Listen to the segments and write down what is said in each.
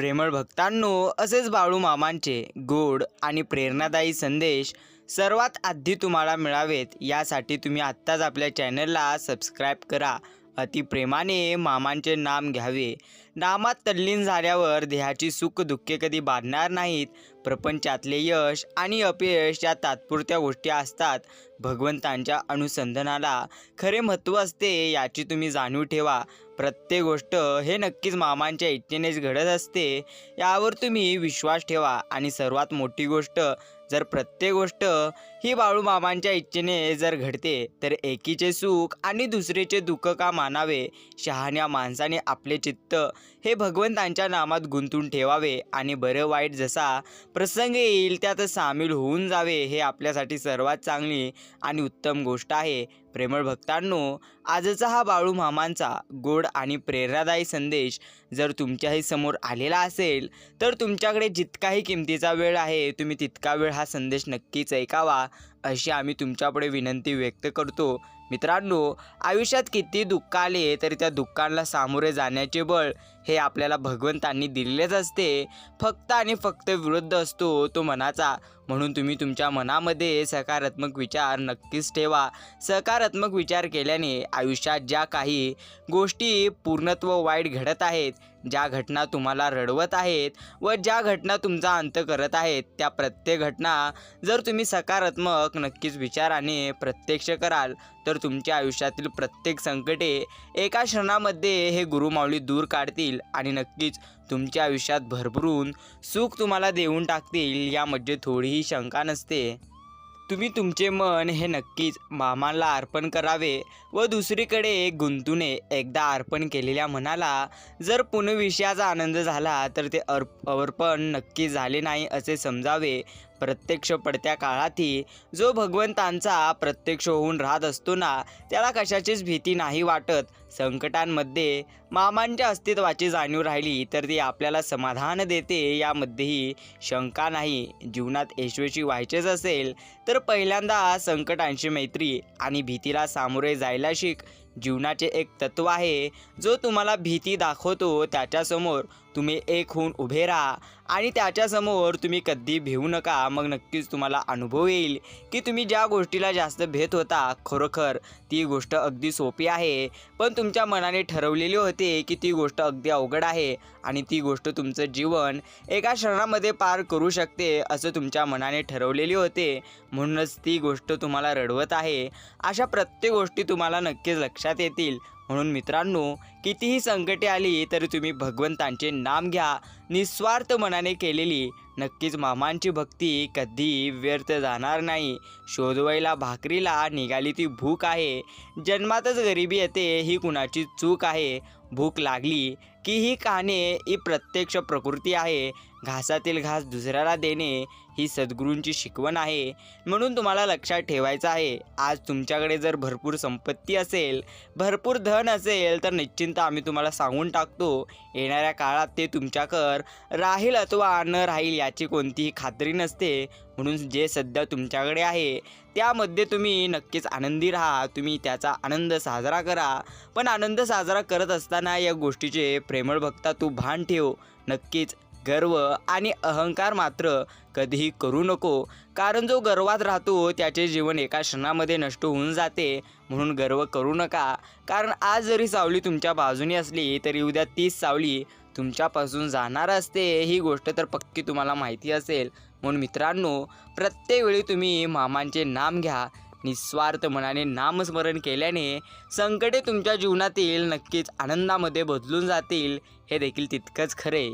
प्रेमळ भक्तांनो असेच बाळू मामांचे गोड आणि प्रेरणादायी संदेश सर्वात आधी तुम्हाला मिळावेत यासाठी तुम्ही आत्ताच आपल्या चॅनलला सबस्क्राईब करा. अतिप्रेमाने मामांचे नाम घ्यावे. नामात तल्लीन झाल्यावर देहाची सुख दुःखे कधी बाधणार नाहीत. प्रपंचातले यश आणि अपयश या तात्पुरत्या गोष्टी असतात. भगवंतांच्या अनुसंधानाला खरे महत्त्व असते याची तुम्ही जाणीव ठेवा. प्रत्येक गोष्ट हे नक्कीच मामांच्या इच्छेनेच घडत असते यावर तुम्ही विश्वास ठेवा. आणि सर्वात मोठी गोष्ट जर प्रत्येक गोष्ट ही बाळू मामांच्या इच्छेने जर घडते तर एकीचे सुख आणि दुसरेचे दुःख का मानावे? शहाण्या माणसाने आपले चित्त हे भगवंतांच्या नामात गुंतून ठेवावे आणि बरं वाईट जसा प्रसंग येईल त्यात सामील होऊन जावे हे आपल्यासाठी सर्वात चांगली आणि उत्तम गोष्ट आहे. प्रेमळ भक्तांनो आजचा हा बाळू मामांचा गोड आणि प्रेरणादायी संदेश जर तुमच्याही समोर आलेला असेल तर तुमच्याकडे जितकाही किमतीचा वेळ आहे तुम्ही तितका वेळ हा संदेश नक्कीच ऐकावा अशी आम्ही तुमच्यापुढे विनंती व्यक्त करतो. मित्रांनो आयुष्यात किती दुःख आले तरी त्या दुःखांना सामोरे जाण्याचे बळ हे आपल्याला भगवंतांनी दिलेलेच असते. फक्त आणि फक्त विरुद्ध असतो तो मनाचा. म्हणून तुम्ही तुमच्या मनामध्ये सकारात्मक विचार नक्कीच ठेवा. सकारात्मक विचार केल्याने आयुष्यात ज्या काही गोष्टी पूर्णत्व वाईट घडत आहेत ज्या घटना तुम्हाला रडवत आहेत व ज्या घटना तुमचा अंत करत आहेत त्या प्रत्येक घटना जर तुम्ही सकारात्मक नक्कीच विचाराने प्रत्यक्ष कराल तर तुमच्या आयुष्यातील प्रत्येक संकटे एका क्षणामध्ये हे गुरुमाऊली दूर काढतील आणि नक्कीच तुमच्या आयुष्यात भरभरून सुख तुम्हाला देऊन टाकतील यामध्ये थोडीही शंका नसते. तुम्ही तुमचे मन हे नक्कीच मामाला अर्पण करावे व दुसरीकडे गुंतू नये एकदा अर्पण केलेल्या मनाला जर पुनर्विषयाचा आनंद झाला तर ते अर्प अर्पण नक्की झाले नाही असे समजावे प्रत्यक्ष पडत्या काळातही जो भगवंतांचा प्रत्यक्ष होऊन राहत असतो ना त्याला कशाचीच भीती नाही वाटत. संकटांमध्ये मामांच्या अस्तित्वाची जाणीव राहिली तर ती आपल्याला समाधान देते यामध्येही शंका नाही. जीवनात यशस्वी व्हायचेच असेल तर पहिल्यांदा संकटांशी मैत्री आणि भीतीला सामोरे जायला शिक. जीवनाचे एक तत्व आहे जो तुम्हाला भीती दाखवतो त्याच्यासमोर तुम्ही एक होऊन उभे राहा आणि त्याच्यासमोर तुम्ही कधी भिवू नका. मग नक्कीच तुम्हाला अनुभव येईल की तुम्ही ज्या गोष्टीला जास्त भेट होता खरोखर ती गोष्ट अगदी सोपी आहे. पण तुमच्या मनाने ठरवलेली होते की ती गोष्ट अगदी अवघड आहे आणि ती गोष्ट तुमचं जीवन एका क्षणामध्ये पार करू शकते असं तुमच्या मनाने ठरवलेली होते. म्हणूनच ती गोष्ट तुम्हाला रडवत आहे. अशा प्रत्येक गोष्टी तुम्हाला नक्कीच लक्षात येतील. म्हणून मित्रांनो कितीही संकटे आली तरी तुम्ही भगवंतांचे नाम घ्या. निस्वार्थ मनाने केलेली नक्कीच मामांची भक्ती कधी व्यर्थ जाणार नाही. शोधवायला भाकरीला निघाली ती भूक आहे. जन्मातच गरिबी येते ही कुणाची चूक आहे. भूक लागली की ही कहाणे ही प्रत्यक्ष प्रकृती आहे. घासातील घास दुसऱ्याला देणे ही सद्गुरूंची शिकवण आहे. म्हणून तुम्हाला लक्षात ठेवायचं आहे आज तुमच्याकडे जर भरपूर संपत्ती असेल भरपूर धन असेल तर निश्चिंत आम्ही तुम्हाला सांगून टाकतो येणाऱ्या काळात ते तुमच्याकर राहील अथवा न राहील याची कोणतीही खात्री नसते. म्हणून जे सध्या तुमच्याकडे आहे त्यामध्ये तुम्ही नक्कीच आनंदी राहा तुम्ही त्याचा आनंद साजरा करा. पण आनंद साजरा करत असताना या गोष्टीचे प्रेमळ भक्ता तू भान ठेव. नक्कीच गर्व आणि अहंकार मात्र कधीही करू नको. कारण जो गर्वात राहतो त्याचे जीवन एका क्षणामध्ये नष्ट होऊन जाते म्हणून गर्व करू नका. कारण आज जरी सावली तुमच्या बाजूने असली तरी उद्या तीच सावली तुमच्यापासून जाणार असते. ही गोष्ट तर पक्की तुम्हाला माहिती असेल. म्हणून मित्रांनो प्रत्येक वेळी तुम्ही मामांचे नाम घ्या. निस्वार्थ मनाने नामस्मरण केल्याने संकटे तुमच्या जीवनातील नक्कीच आनंदामध्ये बदलून जातील. हे देखील तितकंच खरे.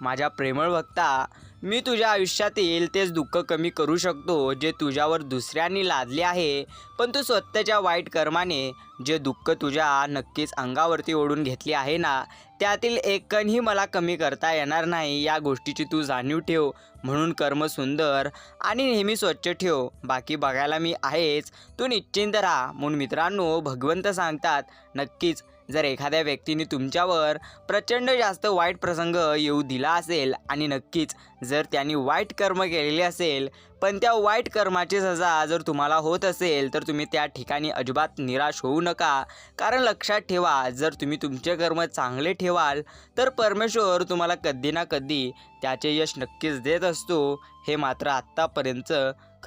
माझ्या प्रेमळ भक्ता मी तुझ्या आयुष्यातील तेच दुःख कमी करू शकतो जे तुझ्यावर दुसऱ्यांनी लादले आहे पण तू स्वतःच्या वाईट कर्माने जे दुःख तुझ्या नक्कीच अंगावरती ओढून घेतले आहे ना त्यातील एक कणही मला कमी करता येणार नाही या गोष्टीची तू जाणीव ठेव म्हणून कर्म सुंदर आणि नेहमी स्वच्छ ठेव. बाकी बघायला मी आहेच तू निश्चिंत राहा. म्हणून मित्रांनो भगवंत सांगतात नक्कीच जर एखाद्या व्यक्तीने तुमच्यावर प्रचंड जास्त वाईट प्रसंग येऊ दिला असेल आणि नक्कीच जर त्यांनी वाईट कर्म केलेले असेल पण त्या वाईट कर्माची सजा जर तुम्हाला होत असेल तर तुम्ही त्या ठिकाणी अजिबात निराश होऊ नका. कारण लक्षात ठेवा जर तुम्ही तुमचे कर्म चांगले ठेवाल तर परमेश्वर तुम्हाला कधी ना कधी त्याचे यश नक्कीच देत असतो. हे मात्र आत्तापर्यंत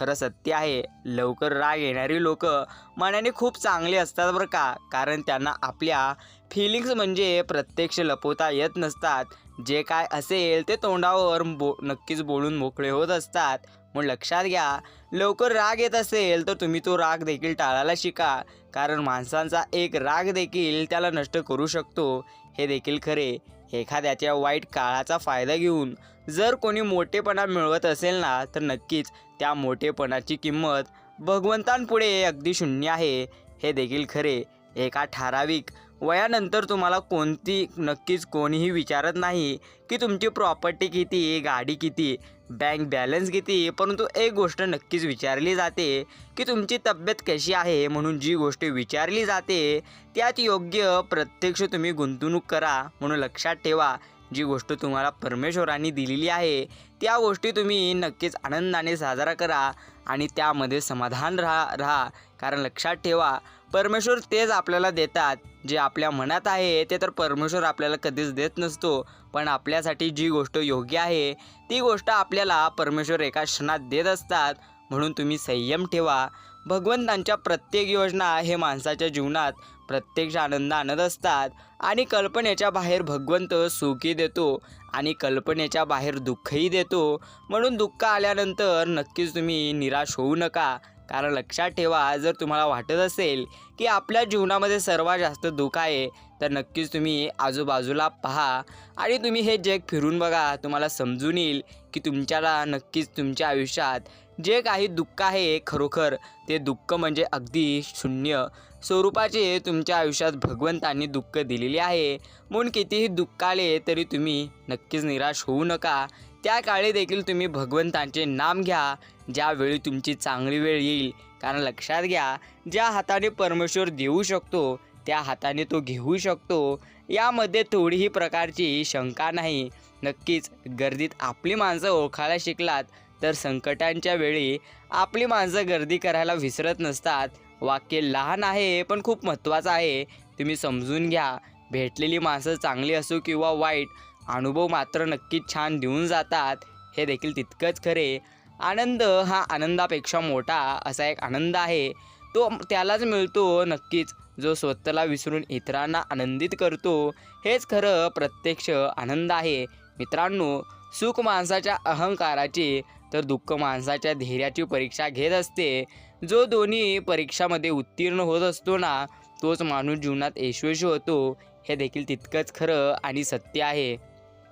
खरं सत्य आहे लवकर राग येणारी लोक मनाने खूप चांगली असतात बरं का. कारण त्यांना आपल्या फिलिंग्स म्हणजे प्रत्यक्ष लपवता येत नसतात. जे काय असेल ते तोंडावर बो नक्कीच बोलून मोकळे होत असतात. मग लक्षात घ्या लवकर राग येत असेल तर तुम्ही तो राग देखील टाळायला शिका. कारण माणसांचा एक राग देखील त्याला नष्ट करू शकतो. हे देखील खरे. एखाद्याच्या वाईट काळाचा फायदा घेऊन जर कोणी मोठेपणा मिळवत असेल ना तर नक्कीच त्या मोठेपणाची किंमत भगवंतांपुढे अगदी शून्य आहे. हे देखील खरे. एका ठराविक वयानंतर तुम्हाला कोणती नक्कीच कोणीही विचारत नाही की तुमची प्रॉपर्टी किती गाडी किती बँक बॅलन्स किती परंतु एक गोष्ट नक्कीच विचारली जाते की तुमची तब्येत कशी आहे म्हणून जी गोष्ट विचारली जाते त्यात योग्य प्रत्यक्ष तुम्ही गुंतवणूक करा म्हणून लक्षात ठेवा. जी गोष्ट तुम्हाला परमेश्वरांनी दिलेली आहे त्या गोष्टी तुम्ही नक्कीच आनंदाने साजरा करा आणि त्यामध्ये समाधान राहा राहा. कारण लक्षात ठेवा परमेश्वर तेच आपल्याला देतात. जे आपल्या मनात आहे ते तर परमेश्वर आपल्याला कधीच देत नसतो. पण आपल्यासाठी जी गोष्ट योग्य आहे ती गोष्ट आपल्याला परमेश्वर एका क्षणात देत असतात. म्हणून तुम्ही संयम ठेवा. भगवंतांच्या प्रत्येक योजना हे माणसाच्या जीवनात प्रत्यक्ष आनंद आणत असतात. आणि कल्पनेच्या बाहेर भगवंत सुखी देतो आणि कल्पनेच्या बाहेर दुःखही देतो. म्हणून दुःख आल्यानंतर नक्कीच तुम्ही निराश होऊ नका. कारण लक्षात ठेवा जर तुम्हाला वाटत असेल की आपल्या जीवनामध्ये सर्वात जास्त दुःख आहे तर नक्कीच तुम्ही आजूबाजूला पहा. आणि तुम्ही हे जग फिरून बघा तुम्हाला समजून येईल की तुमच्याला नक्कीच तुमच्या आयुष्यात जे काही दुःख आहे खरोखर ते दुःख म्हणजे अगदी शून्य. स्वरूपाचे तुमच्या आयुष्यात भगवंतांनी दुःख दिलेले आहे. म्हणून कितीही दुःख आले तरी तुम्ही नक्कीच निराश होऊ नका. त्या काळी देखील तुम्ही भगवंतांचे नाम घ्या. ज्यावेळी तुमची चांगली वेळ येईल कारण लक्षात घ्या ज्या हाताने परमेश्वर देऊ शकतो त्या हाताने तो घेऊ शकतो. यामध्ये थोडीही प्रकारची शंका नाही. नक्कीच गर्दीत आपली माणसं ओळखायला शिकलात तर संकटांच्या वेळी आपली माणसं गर्दी करायला विसरत नसतात. वाक्य लहान आहे पण खूप महत्त्वाचं आहे. तुम्ही समजून घ्या. भेटलेली माणसं चांगली असो किंवा वाईट अनुभव मात्र नक्कीच छान देऊन जातात. हे देखील तितकंच खरे. आनंद हा आनंदापेक्षा मोठा असा एक आनंद आहे. तो त्यालाच मिळतो नक्कीच. जो स्वतःला विसरून इतरांना आनंदित करतो हेच खरं प्रत्यक्ष आनंद आहे. मित्रांनो सुख माणसाच्या अहंकाराची तर दुःख माणसाच्या धैर्याची परीक्षा घेत असते. जो दोन्ही परीक्षामध्ये उत्तीर्ण होत असतो ना तोच माणूस जीवनात यशस्वी होतो हे देखील तितकंच खरं आणि सत्य आहे.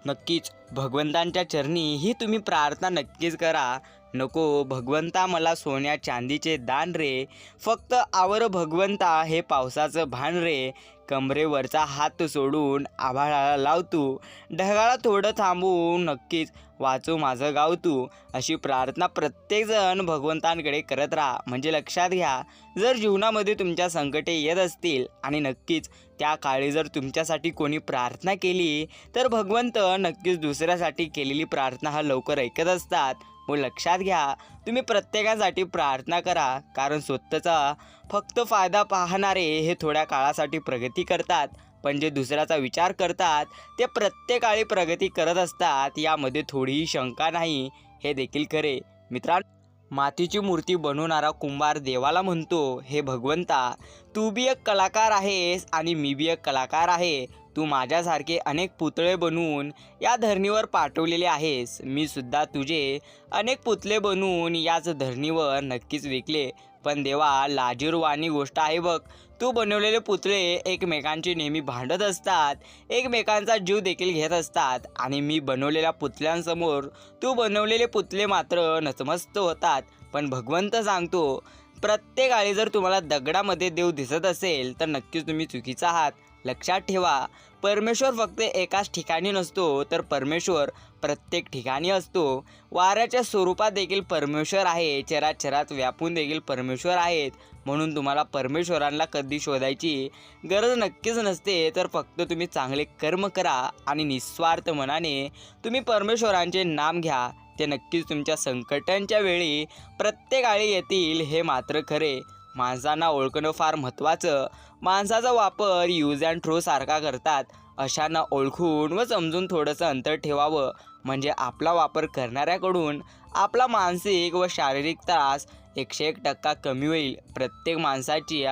नक्कीच भगवंतांच्या चरणी ही तुम्ही प्रार्थना नक्कीच करा. नको भगवंता मला सोन्या चांदीचे दान रे. फक्त आवर भगवंता हे पावसाचं भान रे. कमरेवरचा हात सोडून आभाळाला लावतू ढगाळा थोडं थांबून नक्कीच वाचू माझं गाव तू. अशी प्रार्थना प्रत्येकजण भगवंतांकडे करत राहा. म्हणजे लक्षात घ्या जर जीवनामध्ये तुमच्या संकटे येत असतील आणि नक्कीच त्या काळी जर तुमच्यासाठी कोणी प्रार्थना केली तर भगवंत नक्कीच दुसऱ्यासाठी केलेली प्रार्थना हा लवकर ऐकत असतात. मग लक्षात घ्या तुम्ही प्रत्येकासाठी प्रार्थना करा कारण स्वतःचा फक्त फायदा पाहणारे हे थोड्या काळासाठी प्रगती करतात. पण जे दुसऱ्याचा विचार करतात ते प्रत्येकाळी प्रगती करत असतात यामध्ये थोडीही शंका नाही. हे देखील खरे. मित्रांनो मातीची मूर्ती बनवणारा कुंभार देवाला म्हणतो हे भगवंता तू बी एक कलाकार आहेस आणि मी बी एक कलाकार आहे. तू माझ्यासारखे अनेक पुतळे बनवून या धरणीवर पाठवलेले आहेस. मी सुद्धा तुझे अनेक पुतळे बनवून याच धरणीवर नक्कीच विकले. पण देवा लाजीरवाणी गोष्ट आहे बघ. तू बनवलेले पुतळे एकमेकांची नेहमी भांडत असतात. एकमेकांचा जीव देखील घेत असतात. आणि मी बनवलेल्या पुतळ्यांसमोर तू बनवलेले पुतळे मात्र नतमस्त होतात. पण भगवंत सांगतो प्रत्येक आळी जर तुम्हाला दगडामध्ये देव दिसत असेल तर नक्कीच तुम्ही चुकीचा आहात. लक्षात ठेवा परमेश्वर फक्त एकाच ठिकाणी नसतो तर परमेश्वर प्रत्येक ठिकाणी असतो. वाऱ्याच्या स्वरूपात देखील परमेश्वर आहे चराचरात व्यापून देखील परमेश्वर आहेत. म्हणून तुम्हाला परमेश्वरांना कधी शोधायची गरज नक्कीच नसते तर फक्त तुम्ही चांगले कर्म करा आणि निस्वार्थ मनाने तुम्ही परमेश्वरांचे नाम घ्या. ते नक्कीच तुमच्या संकटांच्या वेळी प्रत्येक आळी येतील हे मात्र खरे. माणसांना ओळखणं फार महत्त्वाचं. माणसाचा वापर यूज अँड थ्रो सारखा करतात. अशांना ओळखून व समजून थोडंसं अंतर ठेवावं. म्हणजे आपला वापर करणाऱ्याकडून आपला मानसिक व शारीरिक त्रास एकशे एक टक्का कमी होईल. प्रत्येक माणसाची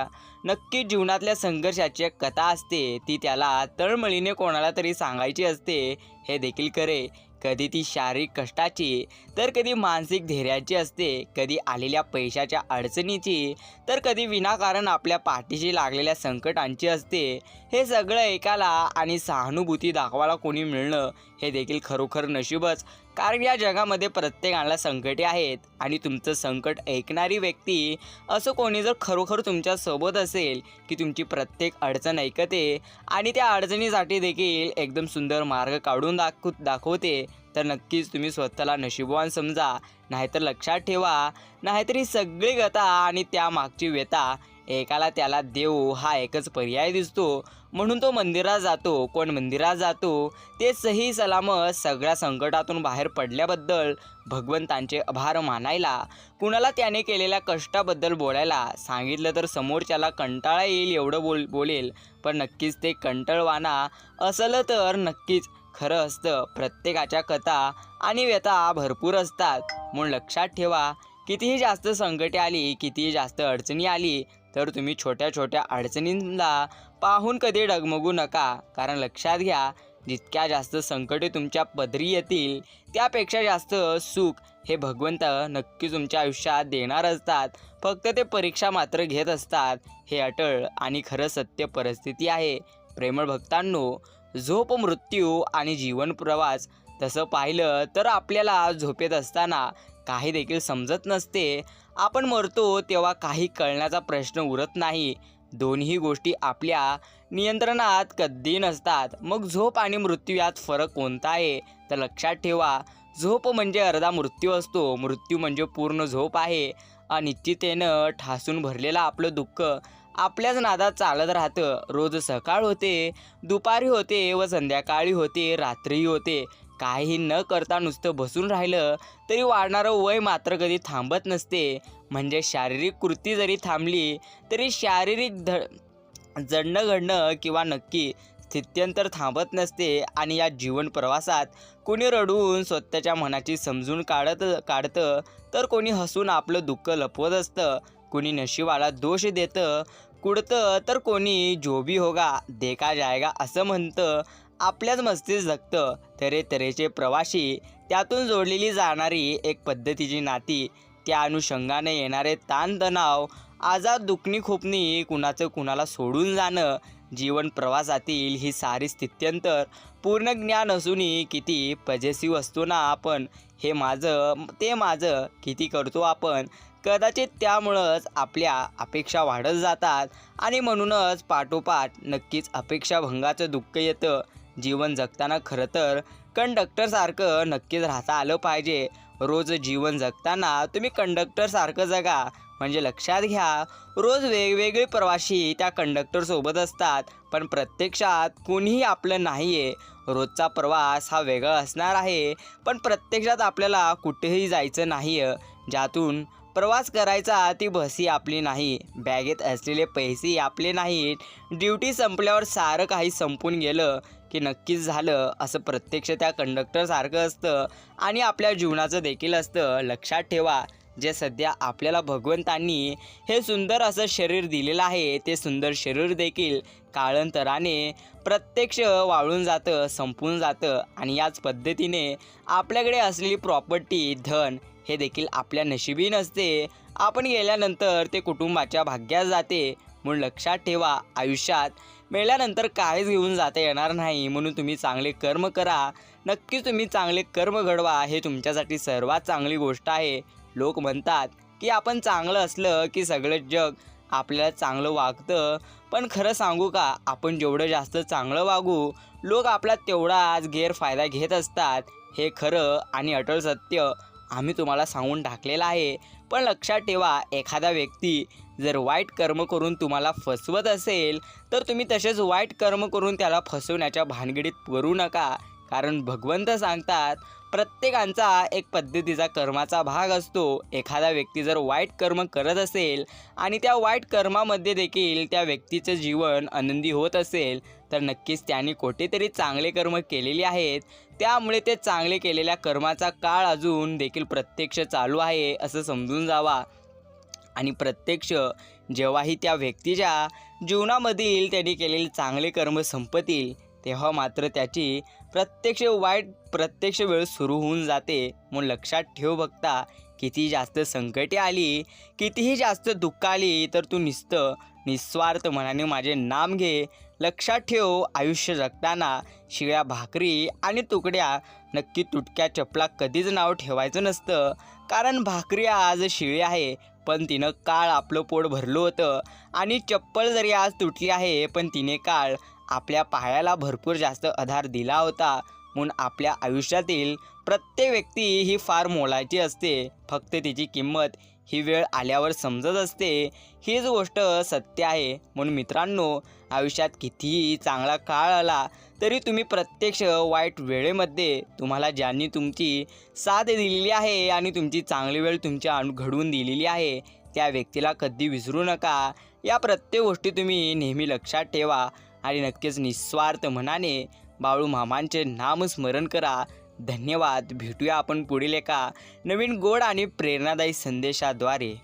नक्की जीवनातल्या संघर्षाची एक कथा असते. ती त्याला तळमळीने कोणाला तरी सांगायची असते हे देखील करे कधी ती शारीरिक कष्टाची तर कधी मानसिक धैर्याची असते कधी आलेल्या पैशाच्या अडचणीची तर कधी विनाकारण आपल्या पाठीशी लागलेल्या संकटांची असते. हे सगळं ऐकायला आणि सहानुभूती दाखवायला कोणी मिळणं हे देखील खरोखर नशीबच. कारण या जगामध्ये प्रत्येकाला संकटे आहेत आणि तुमचं संकट ऐकणारी व्यक्ती असं कोणी जर खरोखर तुमच्यासोबत असेल की तुमची प्रत्येक अडचण ऐकते आणि त्या अडचणीसाठी देखील एकदम सुंदर मार्ग काढून दाखव दाखवते तर नक्कीच तुम्ही स्वतःला नशिबवान समजा. नाहीतर लक्षात ठेवा. नाहीतर ही सगळी गता आणि त्यामागची व्यथा एकाला त्याला देव हा एकच पर्याय दिसतो. म्हणून तो मंदिरात जातो. कोण मंदिरात जातो ते सही सलामत सगळ्या संकटातून बाहेर पडल्याबद्दल भगवंतांचे आभार मानायला कुणाला त्याने केलेल्या कष्टाबद्दल बोलायला सांगितलं तर समोरच्याला कंटाळा येईल एवढं बोल बोलेल. पण नक्कीच ते कंटाळवाना असलं तर नक्कीच खरं असतं. प्रत्येकाच्या कथा आणि व्यथा भरपूर असतात. म्हणून लक्षात ठेवा कितीही जास्त संकटे आली कितीही जास्त अडचणी आली तर तुम्ही छोट्या छोट्या अडचणींना पाहून कधी डगमगू नका. कारण लक्षात घ्या जितक्या जास्त संकटे तुमच्या पदरी येतील त्यापेक्षा जास्त सुख हे भगवंत नक्की तुमच्या आयुष्यात देणार असतात. फक्त ते परीक्षा मात्र घेत असतात. हे अटळ आणि खरं सत्य परिस्थिती आहे. प्रेमळ भक्तांनो झोप मृत्यू आणि जीवन प्रवास तसं पाहिलं तर आपल्याला झोपेत असताना काही देखील समजत नसते. आपण मरतो तेव्हा काही कळण्याचा प्रश्न उरत नाही. दोन्ही गोष्टी आपल्या नियंत्रणात कधी नसतात. मग झोप आणि मृत्यू यात फरक कोणता आहे? तर लक्षात ठेवा झोप म्हणजे अर्धा मृत्यू असतो. मृत्यू म्हणजे पूर्ण झोप आहे. अनिश्चितेनं ठासून भरलेलं आपलं दुःख आपल्याच नादात चालत राहतं. रोज सकाळ होते दुपारी होते व संध्याकाळी होते रात्रीही होते. काही न करता नुसतं बसून राहिलं तरी वाढणारं वय मात्र कधी थांबत नसते. म्हणजे शारीरिक कृती जरी थांबली तरी शारीरिक ध जडणं घडणं किंवा नक्की स्थित्यंतर थांबत नसते आणि या जीवन प्रवासात कोणी रडून स्वतःच्या मनाची समजून काढत काढतं तर कोणी हसून आपलं दुःख लपवत असतं. कोणी नशिबाला दोष देतं कुडतं तर कोणी जो भी होगा देखा जायगा असं म्हणतं. आपल्याच मस्तीत जगतं. तरे तऱ्हेचे प्रवासी त्यातून जोडलेली जाणारी एक पद्धतीची नाती. त्या अनुषंगाने येणारे ताणतणाव आजार दुखणी खोपणी कुणाचं कुणाला सोडून जाणं जीवन प्रवासातील ही सारी स्थित्यंतर पूर्ण ज्ञान असूनही किती पजेसिव्ह असतो ना आपण हे माझं ते माझं किती करतो आपण. कदाचित त्यामुळंच आपल्या अपेक्षा वाढत जातात आणि म्हणूनच पाठोपाठ नक्कीच अपेक्षाभंगाचं दुःख येतं. जीवन जगताना खरं तर कंडक्टरसारखं नक्कीच राहता आलं पाहिजे. रोज जीवन जगताना तुम्ही कंडक्टरसारखं जगा. म्हणजे लक्षात घ्या रोज वेगवेगळे प्रवासी त्या कंडक्टरसोबत असतात. पण प्रत्यक्षात कोणीही आपलं नाही आहे रोजचा प्रवास हा वेगळा असणार आहे. पण प्रत्यक्षात आपल्याला कुठेही जायचं नाही आहे ज्यातून प्रवास करायचा ती बसही आपली नाही. बॅगेत असलेले पैसेही आपले नाहीत. ड्युटी संपल्यावर सारं काही संपून गेलं. की नक्कीच झालं असं प्रत्यक्ष त्या कंडक्टरसारखं असतं. आणि आपल्या जीवनाचं देखील असतं. लक्षात ठेवा जे सध्या आपल्याला भगवंतांनी हे सुंदर असं शरीर दिलेलं आहे ते सुंदर शरीर देखील काळंतराने प्रत्यक्ष वाळून जातं संपून जातं. आणि याच पद्धतीने आपल्याकडे असलेली प्रॉपर्टी धन हे देखील आपल्या नशिबी नसते. आपण गेल्यानंतर ते कुटुंबाच्या भाग्यात जाते. म्हणून लक्षात ठेवा आयुष्यात मेल्यानंतर काहीच घेऊन जाता येणार नाही. म्हणून तुम्ही चांगले कर्म करा. नक्कीच तुम्ही चांगले कर्म घडवा. हे तुमच्यासाठी सर्वात चांगली गोष्ट आहे. लोक म्हणतात की आपण चांगलं असलं की सगळं जग आपल्याला चांगलं वागतं. पण खरं सांगू का आपण जेवढं जास्त चांगलं वागू लोक आपला तेवढाच गैरफायदा घेत असतात. हे खरं आणि अटल सत्य आम्ही तुम्हाला सांगून टाकलेलं आहे. पण लक्षात ठेवा एखादा व्यक्ती जर वाईट कर्म करून तुम्हाला फसवत असेल तर तुम्ही तसेच वाईट कर्म करून त्याला फसवण्याच्या भानगडीत करू नका. कारण भगवंत सांगतात प्रत्येकांचा एक पद्धतीचा कर्माचा भाग असतो. एखादा व्यक्ती जर वाईट कर्म करत असेल आणि त्या वाईट कर्मामध्ये देखील त्या व्यक्तीचं जीवन आनंदी होत असेल तर नक्कीच त्यांनी कुठेतरी चांगले कर्म केलेले आहेत. त्यामुळे ते चांगले केलेल्या कर्माचा काळ अजून देखील प्रत्यक्ष चालू आहे असं समजून जावा. आणि प्रत्यक्ष जेव्हाही त्या व्यक्तीच्या जीवनामधील त्यांनी केलेले चांगले कर्म संपतील तेव्हा मात्र त्याची प्रत्यक्ष वाईट प्रत्यक्ष वेळ सुरू होऊन जाते. म्हणून लक्षात ठेव बघता किती जास्त संकटे आली कितीही जास्त दुःख आली तर तू निस्त निस्वार्थ मनाने माझे नाम घे. लक्षात ठेव आयुष्य जगताना शिळ्या भाकरी आणि तुकड्या नक्की तुटक्या चपला कधीच नाव ठेवायचं नसतं. कारण भाकरी आज शिळी आहे पण तिनं काळ आपलं पोट भरलं होतं. आणि चप्पल जरी आज तुटली आहे पण तिने काळ आपल्या पायाला भरपूर जास्त आधार दिला होता. म्हणून आपल्या आयुष्यातील प्रत्येक व्यक्ती ही फार मोलाची असते. फक्त तिची किंमत ही वेळ आल्यावर समजत असते. हीच गोष्ट सत्य आहे. म्हणून मित्रांनो आयुष्यात कितीही चांगला काळ आला तरी तुम्ही प्रत्यक्ष वाईट वेळेमध्ये तुम्हाला ज्यांनी तुमची साथ दिलेली आहे आणि तुमची चांगली वेळ तुमच्या अनु घडवून दिलेली आहे त्या व्यक्तीला कधी विसरू नका. या प्रत्येक गोष्टी तुम्ही नेहमी लक्षात ठेवा आणि नक्कीच निस्वार्थ मनाने बाळू मामांचे नामस्मरण करा. धन्यवाद. भेटूया आपण पुढील एका नवीन गोड आणि प्रेरणादायी संदेशाद्वारे.